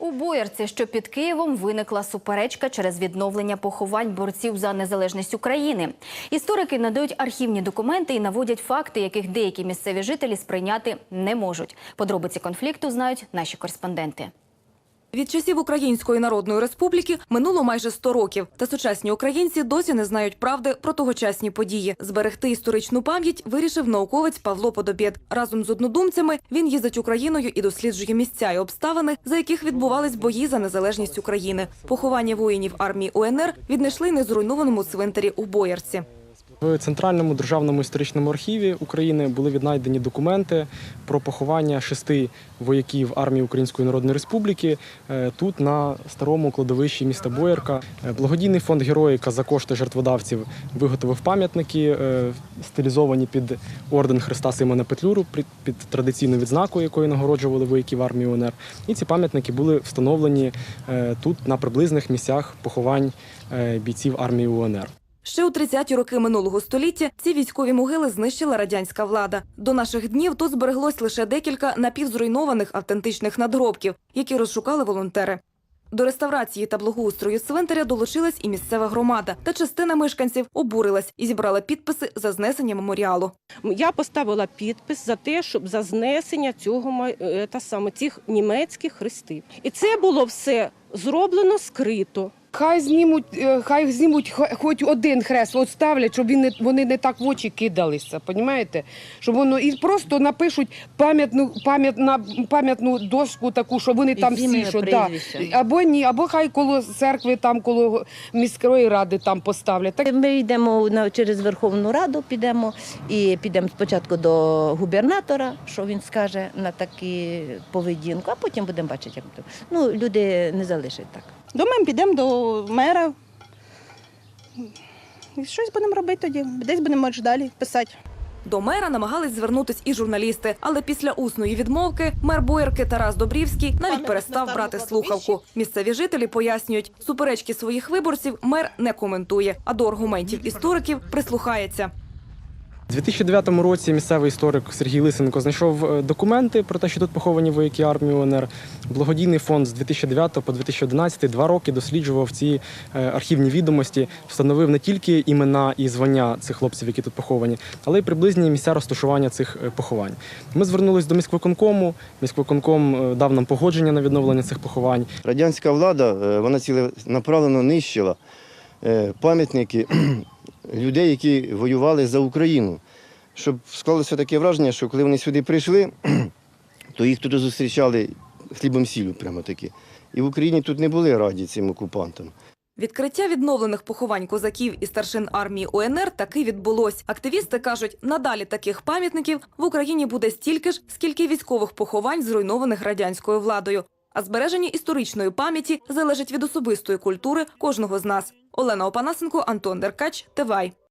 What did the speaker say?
У Боярці, що під Києвом, виникла суперечка через відновлення поховань борців за незалежність України. Історики надають архівні документи і наводять факти, яких деякі місцеві жителі сприйняти не можуть. Подробиці конфлікту знають наші кореспонденти. Від часів Української Народної Республіки минуло майже 100 років, та сучасні українці досі не знають правди про тогочасні події. Зберегти історичну пам'ять вирішив науковець Павло Подобєд. Разом з однодумцями він їздить Україною і досліджує місця і обставини, за яких відбувались бої за незалежність України. Поховання воїнів армії УНР віднайшли на зруйнованому цвинтарі у Боярці. В Центральному державному історичному архіві України були віднайдені документи про поховання шести вояків армії Української Народної Республіки е, тут на старому кладовищі міста Боярка. Е, Благодійний фонд Героїка за кошти жертводавців виготовив пам'ятники, е, стилізовані під орден Христа Симона Петлюру, під- традиційну відзнаку, якою нагороджували вояків армії УНР. І ці пам'ятники були встановлені тут на приблизних місцях поховань бійців армії УНР. Ще у 30-ті роки минулого століття ці військові могили знищила радянська влада. До наших днів тут збереглось лише декілька напівзруйнованих автентичних надгробків, які розшукали волонтери. До реставрації та благоустрою цвинтаря долучилась і місцева громада, та частина мешканців обурилась і зібрала підписи за знесення меморіалу. Я поставила підпис за те, щоб за знесення цього е, та саме цих німецьких хрестів. І це було все зроблено скрито. Хай знімуть, е, хай знімуть хоч один хрест, от ставлять, щоб він не, вони не так в очі кидалися, понімаєте? Щоб воно і просто напишуть пам'ятну пам'ятна пам'ятну дошку таку, що вони там всі, що да. або ні, або хай коло церкви, там коло міської ради там поставлять. Так Ми йдемо на через Верховну Раду, підемо і підемо спочатку до губернатора, що він скаже на таку поведінку, а потім будемо бачити, як буде. Ну люди не залишать так. Думаємо, підемо до мера. І щось будемо робити тоді. Десь будемо може, далі писати. До мера намагались звернутись і журналісти, але після усної відмовки мер Боярки Тарас Добрівський навіть перестав брати слухавку. Місцеві жителі пояснюють, суперечки своїх виборців мер не коментує, а до аргументів істориків прислухається. У 2009 році місцевий історик Сергій Лисенко знайшов е, документи про те, що тут поховані вояки армії УНР. Благодійний фонд з 2009 по 2011 два роки досліджував ці е, архівні відомості, встановив не тільки імена і звання цих хлопців, які тут поховані, але й приблизні місця розташування цих е, поховань. Ми звернулись до міськвиконкому. Міськвиконком дав нам погодження на відновлення цих поховань. Радянська влада вона ціленаправлено нищила пам'ятники людей, які воювали за Україну. Щоб склалося таке враження, що коли вони сюди прийшли, то їх тут зустрічали хлібом сіллю прямо таки. І в Україні тут не були раді цим окупантам. Відкриття відновлених поховань козаків і старшин армії УНР таки відбулось. Активісти кажуть, надалі таких пам'ятників в Україні буде стільки ж, скільки військових поховань, зруйнованих радянською владою. А збереження історичної пам'яті залежить від особистої культури кожного з нас. Олена Опанасенко, Антон Деркач, Тивай.